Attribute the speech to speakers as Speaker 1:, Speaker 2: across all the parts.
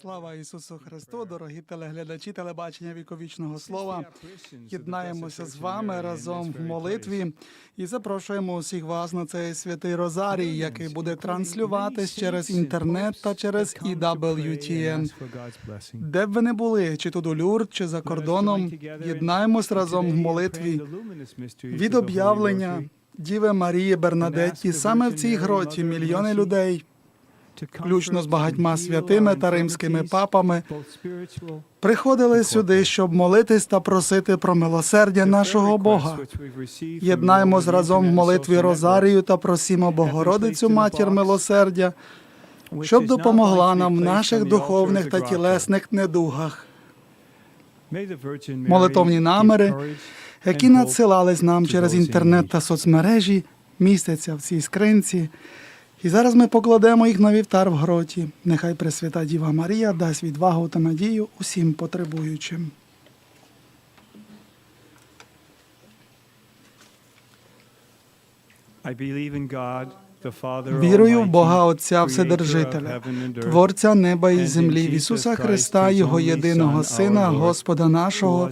Speaker 1: Слава Ісусу Христу, дорогі телеглядачі телебачення віковічного слова. Єднаємося з вами разом в молитві і запрошуємо усіх вас на цей святий Розарій, який буде транслюватись через інтернет та через E EWTN. Де б ви не були, чи тут у Люрд, чи за кордоном, єднаємось разом в молитві від об'явлення Діви Марії Бернадетті. Саме в цій гроті мільйони людей, включно з багатьма святими та римськими папами, приходили сюди, щоб молитись та просити про милосердя нашого Бога. Єднаємось разом в молитві Розарію та просімо Богородицю, матір милосердя, щоб допомогла нам в наших духовних та тілесних недугах,
Speaker 2: Молитовні наміри,
Speaker 1: які надсилались нам через інтернет та соцмережі, містяться в цій скринці. І зараз ми покладемо їх на вівтар в гроті. Нехай Пресвята Діва Марія дасть відвагу та надію усім потребуючим. Вірую в Бога Отця Вседержителя, Творця неба і землі, в Ісуса Христа, Його єдиного Сина, Господа нашого,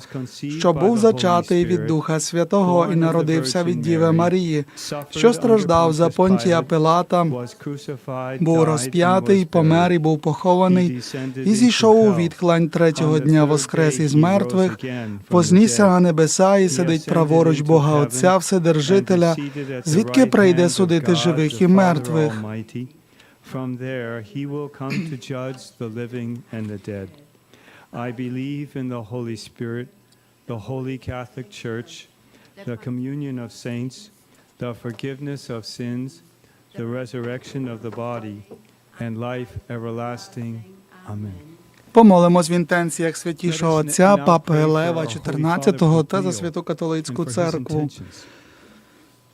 Speaker 1: що був зачатий від Духа Святого і народився від Діви Марії, що страждав за Понтія Пилата, був розп'ятий, помер і був похований, і зійшов у відхлань третього дня воскрес із мертвих, вознісся на небеса і сидить праворуч Бога Отця Вседержителя, звідки прийде судити живих і мертвих.
Speaker 2: From there he will come to judge the living and the dead. I believe in the Holy Spirit, the Holy Catholic Church, the communion of saints, the forgiveness of sins, the resurrection of the body, and life everlasting. Amen.
Speaker 1: Помолимось в інтенціях святішого Отця, Папи Лева XIV та за святу католицьку церкву.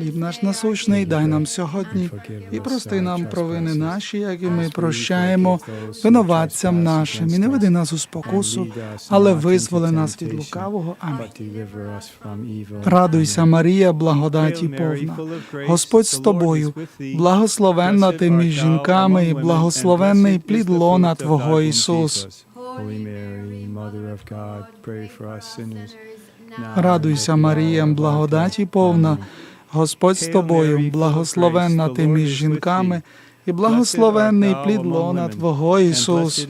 Speaker 1: Хліб наш насущний дай нам сьогодні і прости нам провини наші, як і ми прощаємо винуватцям нашим, і не веди нас у спокусу, але визволи нас від лукавого. Амінь. Радуйся, Марія, благодаті повна. Господь з тобою, благословенна ти між жінками, і благословенний плід лона Твого Ісус. Радуйся, Марія, благодаті повна. Господь з тобою, благословенна ти між жінками, і благословенний плід лона Твого Ісус.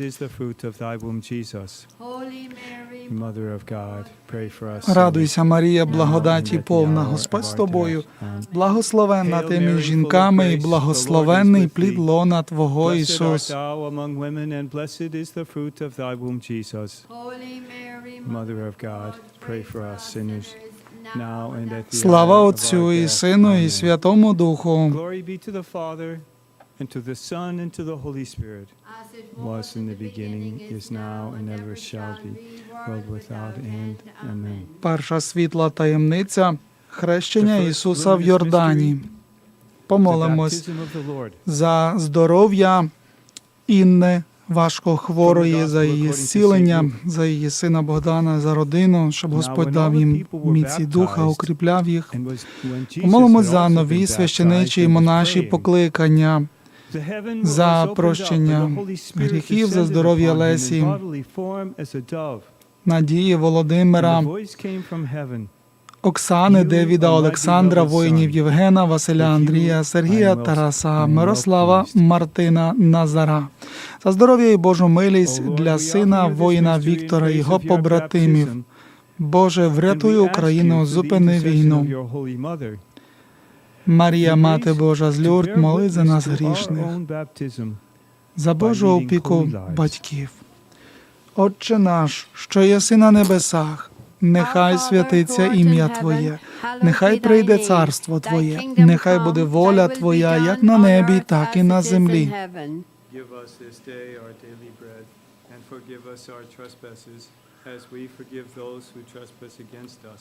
Speaker 1: Радуйся, Марія, благодаті повна, Господь з тобою, благословенна ти між жінками, і благословенний плід лона Твого Ісус.
Speaker 2: Mother of God, pray for us sinners,
Speaker 1: Слава Отцю і. Сину, і. Святому Духу.
Speaker 2: Glory be to the Father, and to the Son, and to the Holy Spirit,
Speaker 3: as it
Speaker 2: was in the beginning, is now, and ever shall be, world without end. Amen.
Speaker 1: Перша світла таємниця хрещення Ісуса в Йордані. Помолимось за здоров'я Інни, важкохворої, за її зцілення, за її сина Богдана, за родину, щоб Господь дав їм міці духа, укріпляв їх.
Speaker 2: Had
Speaker 1: за нові священичі і монаші покликання, за прощення гріхів, за здоров'я Лесі. надії Володимира, Оксани, Девіда, Олександра, воїнів Євгена, Василя Андрія, Сергія, Тараса, Мирослава, Мартина, Назара. За здоров'я і Божу милість для сина воїна Віктора його побратимів. Боже, врятуй Україну, зупини війну. Марія, Мати Божа з Люрд, моли за нас грішних, за Божу опіку батьків. Отче наш, що єси на небесах, нехай святиться ім'я Твоє, нехай прийде царство Твоє, нехай буде воля Твоя, як на небі, так і на землі.
Speaker 2: And forgive us our trespasses, as we forgive those who trespass against us.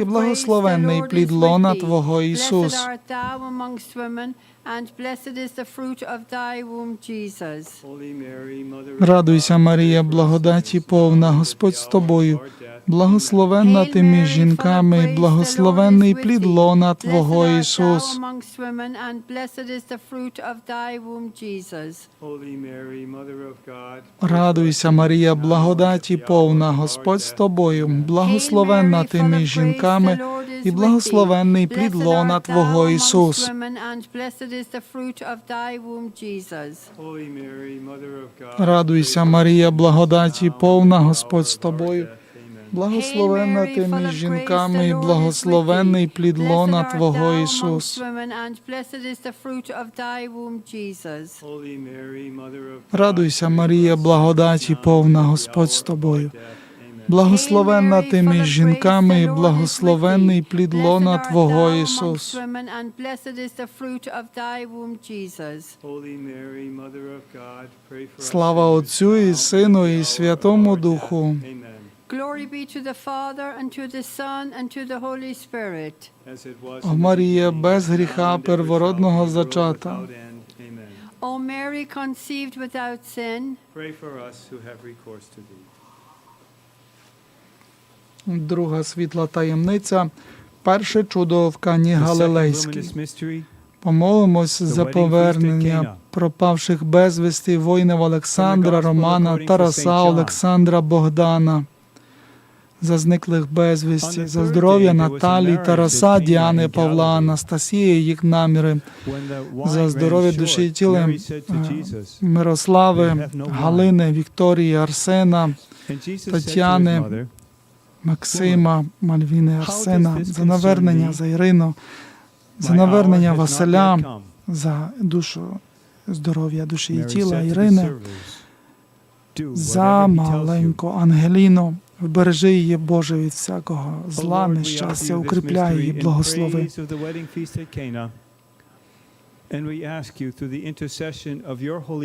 Speaker 1: і благословенний плід лона Твого, Ісус.
Speaker 2: Holy Mary, Mother of
Speaker 1: Радуйся,
Speaker 2: God,
Speaker 1: Марія,
Speaker 2: pray for us
Speaker 1: благодаті повна,
Speaker 2: and
Speaker 1: Господь
Speaker 2: the
Speaker 1: з тобою.
Speaker 2: of.
Speaker 1: Благословенна ти між жінками, і благословенний плід лона Твого, Ісус.
Speaker 2: Holy Mary, Mother of God,
Speaker 1: Радуйся, Марія, благодаті повна, Господь з тобою. Благословенна ти між жінками, і благословенний плід лона Твого, Ісус.
Speaker 2: Holy Mary, Mother of God,
Speaker 1: Радуйся,
Speaker 2: pray for
Speaker 1: Марія, благодаті повна, Господь з тобою. Благословенна ти між жінками, і благословенний плід лона Твого, Ісус.
Speaker 2: Holy Mary, Mother of God,
Speaker 1: Радуйся, Марія, благодаті повна,
Speaker 2: the
Speaker 1: Господь з тобою. Благословенна ти між жінками, і благословенний плід лона Твого, Ісус. Слава Отцю і Сину, і Святому. Духу.
Speaker 2: Amen.
Speaker 3: Glory be to the Father, and to the Son, and to the Holy Spirit.
Speaker 2: As it was
Speaker 1: О
Speaker 2: in the
Speaker 1: Марія, без гріха первородного зачата.
Speaker 3: O Mary, conceived without sin,
Speaker 2: Pray for us who have recourse to thee.
Speaker 1: Друга світла таємниця. Перше чудо в Кані Галилейській. Помолимось за повернення пропавших безвісти воїнів Олександра, Романа, Тараса, Олександра, Богдана. За зниклих безвісті, за здоров'я Наталії, Тараса, Діани, Павла. Анастасії, їх наміри, за здоров'я душі і тіла Мирослави. Галини, Вікторії, Арсена, Тетяни, Максима, Мальвіни, Арсена, за навернення, за Ірину, за навернення Василя, за душу, здоров'я душі і тіла Ірини, за
Speaker 2: whatever he tells you."
Speaker 1: маленьку Ангеліну. Вбережи її, Боже, від всякого зла, нещастя, укріпляй її, благослови. В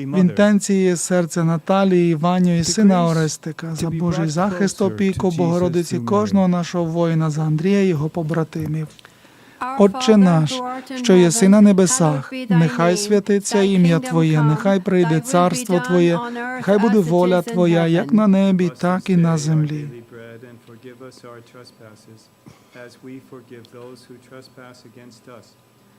Speaker 2: mother
Speaker 1: інтенції серця Наталії, Іваню і сина Орестика, за Божий захист, опіку Богородиці кожного нашого воїна, за Андрія і його побратимів. Отче наш, що єси на небесах, нехай святиться ім'я Твоє, нехай прийде царство Твоє, нехай буде воля Твоя, як на небі, так і на землі.
Speaker 2: as we forgive those who trespass against us.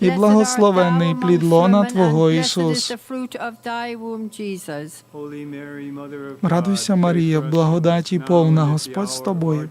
Speaker 1: І
Speaker 3: thou
Speaker 1: плід лона Твого, Ісус. Радуйся, Марія,
Speaker 2: us
Speaker 1: благодаті повна, Господь з тобою.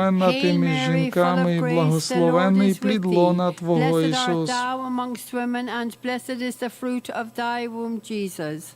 Speaker 1: Благословенна ти
Speaker 3: Hail
Speaker 1: між
Speaker 3: Mary, full
Speaker 1: жінками,
Speaker 3: of
Speaker 1: і
Speaker 3: grace, the Lord
Speaker 1: благословенний
Speaker 3: is with
Speaker 1: плід
Speaker 3: thee.
Speaker 1: лона Твого,
Speaker 3: Blessed art
Speaker 1: Ісус.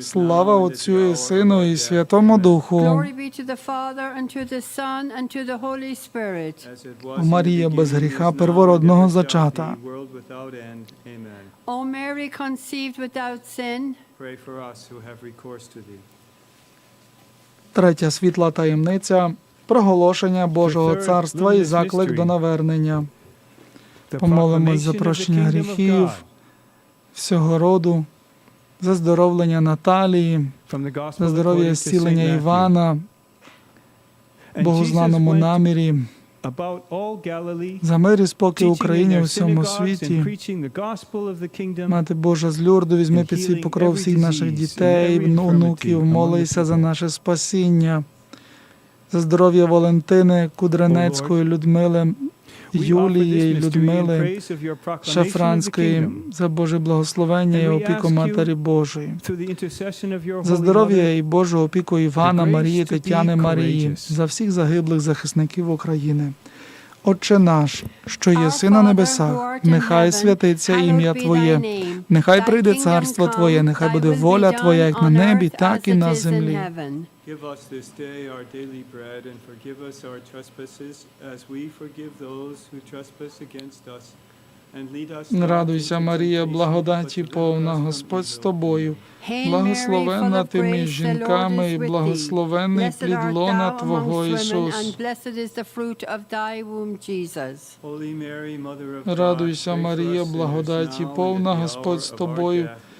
Speaker 1: Слава Отцю і Сину, і. Святому. Духу.
Speaker 3: Glory be to the Father, and to the Son, and to the Holy Spirit.
Speaker 2: As it was
Speaker 1: О
Speaker 2: in the
Speaker 1: Марія, без гріха первородного зачата.
Speaker 3: O Mary, conceived without sin,
Speaker 2: Pray for us who have recourse to thee.
Speaker 1: Третя світла таємниця проголошення Божого царства і заклик до навернення.
Speaker 2: The
Speaker 1: Помолимось за
Speaker 2: proclamation of the
Speaker 1: прощення гріхів,
Speaker 2: God.
Speaker 1: Всього роду, за здоровлення Наталії, за здоров'я зцілення Івана, богознаному намірі, за мир і спокій Україні у всьому світі. Мати Божа з Люрду, візьми під свій покров всіх наших дітей, онуків, молися за наше спасіння, за здоров'я Валентини, Кудренецької, Людмили, Юлії, Людмили, Шафранської, за Боже благословення і опіку Матері Божої. За здоров'я і Божу опіку Івана, Марії, Тетяни, Марії, за всіх загиблих захисників України. Отче наш, що єси на небесах, нехай святиться ім'я Твоє, нехай прийде царство Твоє, нехай буде воля Твоя, як на небі, так і на землі.
Speaker 2: Give us this day our daily bread and forgive us our trespasses as we forgive those who trespass against us. And lead us not
Speaker 1: Радуйся,
Speaker 2: into
Speaker 1: Марія,
Speaker 2: temptation,
Speaker 1: благодаті повна, Господь з тобою. Благословенна ти між жінками, і благословенний плід лона Твого, Ісус. Радуйся, Марія, благодаті повна, Господь з тобою.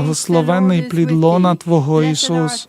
Speaker 3: is
Speaker 1: плід лона. Твого, Ісус.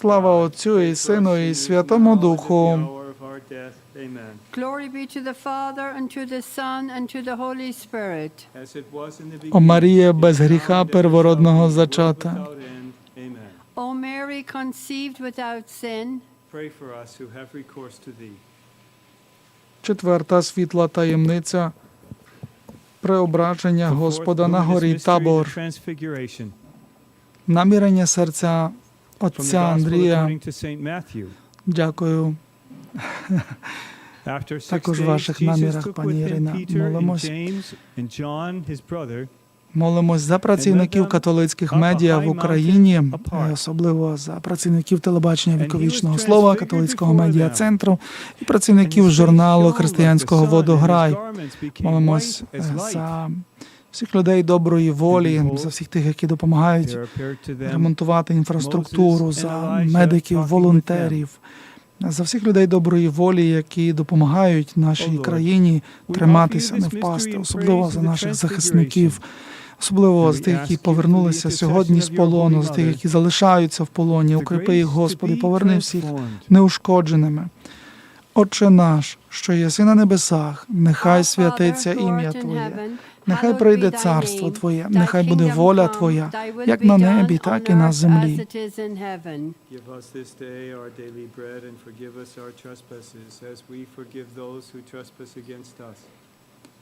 Speaker 1: Слава Отцю і Сину, і Святому Духу.
Speaker 3: Glory be to the Father, and to the Son, and to the Holy Spirit.
Speaker 1: О Марія, без гріха первородного зачата.
Speaker 3: O Mary, conceived without sin,
Speaker 2: Pray for us who have recourse to thee.
Speaker 1: Четверта світла таємниця преображення Господа на горі Табор. Намірення серця отця Андрія. Дякую. Також в ваших намірах, пані Ірина. Молимось. Молимось за працівників католицьких медіа в Україні, і особливо за працівників телебачення віковічного слова, католицького медіа центру і працівників журналу християнського водограй. Молимось е, за всіх людей доброї волі, за всіх тих, які допомагають ремонтувати інфраструктуру, за медиків, волонтерів, за всіх людей доброї волі, які допомагають нашій країні триматися, не впасти, особливо за наших захисників. Особливо за тих, які повернулися сьогодні з полону, за тих, які залишаються в полоні. Укріпи їх, Господи, поверни всіх неушкодженими. Отче наш, що єси на небесах, нехай святиться ім'я Твоє. Нехай прийде царство. Твоє, нехай буде воля Твоя, як на небі, так і на землі.
Speaker 2: Give us this day our daily bread and forgive us our trespasses as we forgive those who trespass against us.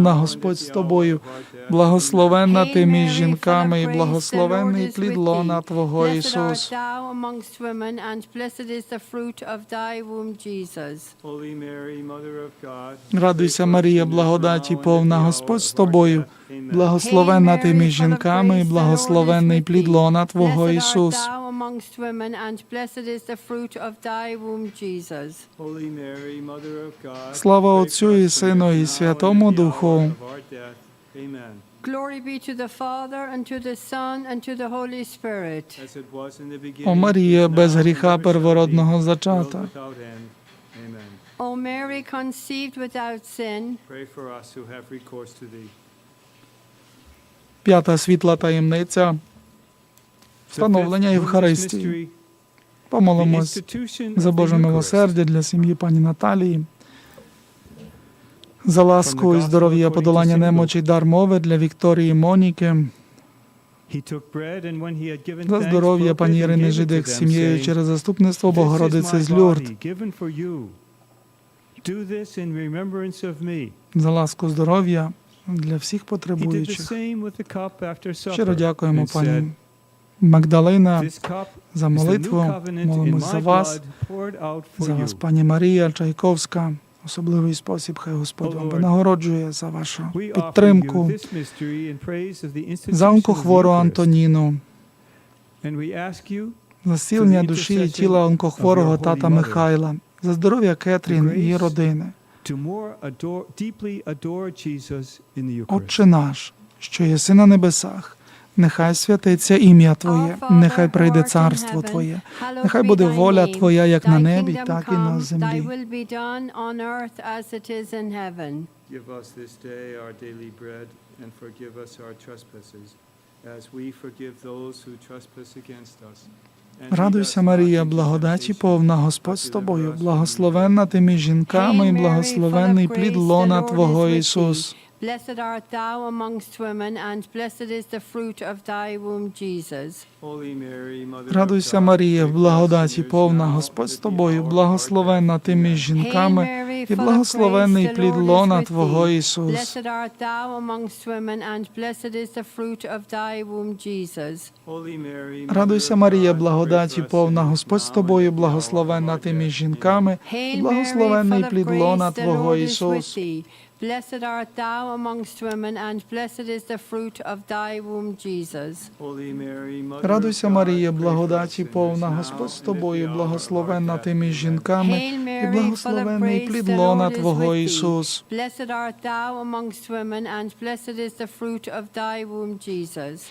Speaker 1: повна, Господь з тобою. Благословенна ти між жінками, і благословенний плід лона. Твого Ісус. Радуйся, Марія, благодаті повна, Господь з тобою. Благословенна ти між жінками, і благословенний плід лона Твого Ісус.
Speaker 3: amongst women, and blessed is the fruit of thy womb, Jesus.
Speaker 2: Holy Mary, Mother of God,
Speaker 1: Слава Отцю і Сину, і Святому Духу.
Speaker 2: Amen.
Speaker 3: Glory be to the Father, and to the Son, and to the Holy Spirit.
Speaker 2: As it was in the beginning,
Speaker 1: О Марія, без гріха первородного зачата.
Speaker 3: O Mary, conceived without sin,
Speaker 2: Pray for us who have recourse to thee.
Speaker 1: П'ята світла таємниця. Встановлення Євхаристії. Помолимось за Боже милосердя для сім'ї пані Наталії, за ласку і здоров'я подолання немочі дар мови для Вікторії Моніки, за здоров'я пані Ірини Жидик з сім'єю через заступництво
Speaker 2: "This
Speaker 1: Богородиці з Люрд, за ласку здоров'я для всіх потребуючих. Щиро дякуємо, пані Магдалина, за молитву. Молимось за вас, за вас, пані Марія Чайковська. Особливий спосіб, хай Господь вам винагороджує за вашу підтримку, за онкохвору Антоніну, за зцілення душі і тіла онкохворого тата Михайла, за здоров'я Кетрін і її родини. Отче наш, що єси на небесах, нехай святиться ім'я Твоє, нехай прийде царство Твоє, нехай буде воля Твоя як на небі, так і на землі.
Speaker 2: Give us this day our daily bread, and forgive us our trespasses, as we forgive those who trespass against us.
Speaker 1: Радуйся, Марія, благодаті повна, Господь з тобою, благословенна ти між жінками, і благословенний плід лона Твого Ісус.
Speaker 3: Blessed art thou amongst women, and blessed is the fruit of thy womb, Jesus.
Speaker 2: Holy Mary, Mother of
Speaker 1: Радуйся, Марія,
Speaker 2: pray
Speaker 1: благодаті повна, Господь з тобою, благословенна ти між жінками, і
Speaker 3: the
Speaker 1: плід лона Твого. Ісус.
Speaker 3: Blessed art thou amongst women, and blessed is the fruit of thy womb, Jesus.
Speaker 2: Holy Mary, Mother
Speaker 1: Радуйся, Марія, благодаті
Speaker 2: pray for us
Speaker 1: повна, Господь з тобою,
Speaker 2: at the hour of
Speaker 1: благословенна ти між жінками,
Speaker 3: full of
Speaker 1: плід лона Твого Ісус.
Speaker 3: Blessed art thou amongst women, and blessed is the fruit of thy womb, Jesus.
Speaker 2: Holy Mary, Mother
Speaker 1: Радуйся,
Speaker 2: God,
Speaker 1: Марія,
Speaker 2: pray
Speaker 1: благодаті повна, Господь з
Speaker 2: and at the
Speaker 1: тобою,
Speaker 2: hour of our
Speaker 1: благословенна
Speaker 2: тими
Speaker 1: ти між жінками, і
Speaker 3: Mary, full of
Speaker 1: благословенний плід лона Твого. Ісус.
Speaker 3: Blessed art thou amongst women, and blessed is the fruit of thy womb, Jesus.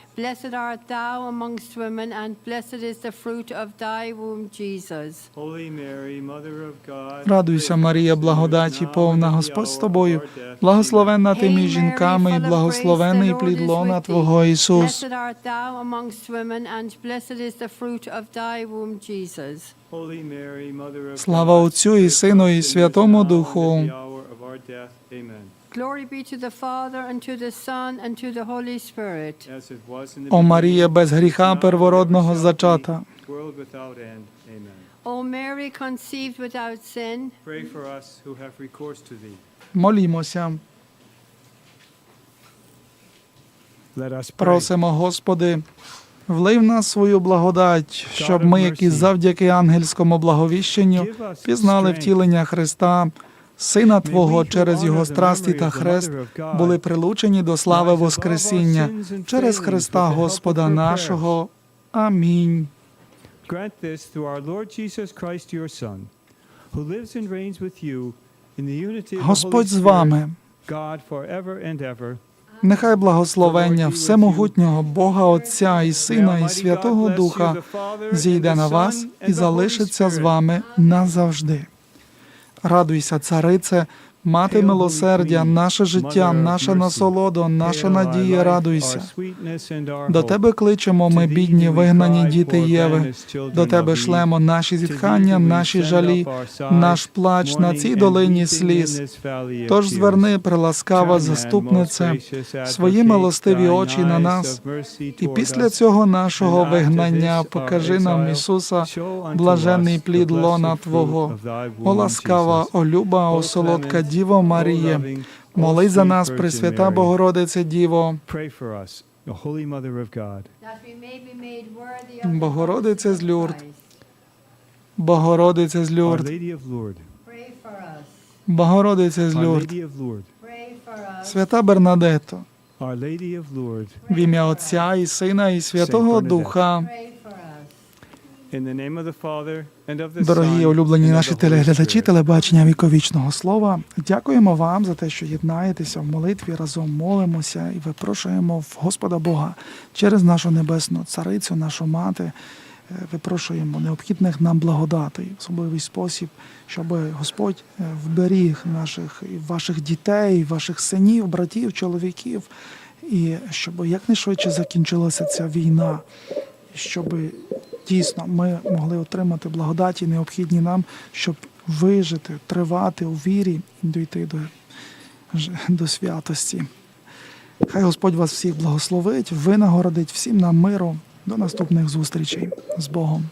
Speaker 3: Blessed art thou amongst women, and blessed is the fruit of thy womb, Jesus.
Speaker 2: Holy Mary, Mother of God,
Speaker 1: Радуйся, Марія, благодаті повна, Господь з тобою. Благословенна ти між жінками, і
Speaker 3: Lord
Speaker 1: плід лона. Твого Ісус.
Speaker 3: Blessed art thou amongst women, and blessed is the fruit of thy womb, Jesus.
Speaker 2: Holy Mary, Mother of
Speaker 1: Слава Отцю і Сину, і Святому Духу.
Speaker 3: Glory be to the Father, and to the Son, and to the Holy Spirit.
Speaker 1: О Марія,
Speaker 2: beginning,
Speaker 1: без гріха первородного зачата.
Speaker 3: O Mary, conceived without sin,
Speaker 2: Pray for us who have recourse to thee.
Speaker 1: Молімося.
Speaker 2: Let us
Speaker 1: Просимо, Господи, влий в нас свою благодать, щоб ми, які завдяки ангельському благовіщенню, пізнали втілення Христа, Сина Твого через Його страсті та хрест, були прилучені до слави Воскресіння через Христа Господа нашого. Амінь.
Speaker 2: Grant this through our Lord Jesus Christ, your Son, who lives and reigns with you in the unity of the Holy
Speaker 1: Господь з
Speaker 2: Spirit,
Speaker 1: вами.
Speaker 2: God forever and ever.
Speaker 1: Нехай благословення Всемогутнього Бога Отця і Сина і Святого Духа зійде на вас і залишиться з вами назавжди. Радуйся, царице, мати милосердя, наше життя, наша насолода, наша надія, радуйся. До тебе кличемо ми, бідні, вигнані діти Єви. До тебе шлемо наші зітхання, наші жалі, наш плач на цій долині сліз. Тож зверни, приласкава заступнице, свої милостиві очі на нас, і після цього нашого вигнання покажи нам Ісуса, блажений плід лона Твого. О ласкава, о люба, о солодка Діво Маріє, молись за нас, Пресвята Богородице Діво. Богородице з Люрд. Богородице з Люрд. Богородице з Люрд, свята
Speaker 2: Lourdes.
Speaker 1: в ім'я Отця і Сина і Святого Духа. Дорогі улюблені наші телеглядачі, телебачення віковічного слова. Дякуємо вам за те, що єднаєтеся в молитві, разом молимося і випрошуємо в Господа Бога через нашу небесну царицю, нашу мати. е, Випрошуємо необхідних нам благодатей в особливий спосіб, щоб Господь е, вберіг наших ваших дітей, ваших синів, братів, чоловіків, і щоб якнайшвидше закінчилася ця війна, щоб дійсно ми могли отримати благодаті, необхідні нам, щоб вижити, тривати у вірі і дійти до, до святості. Хай Господь вас всіх благословить, винагородить всім нам миру. До наступних зустрічей з Богом.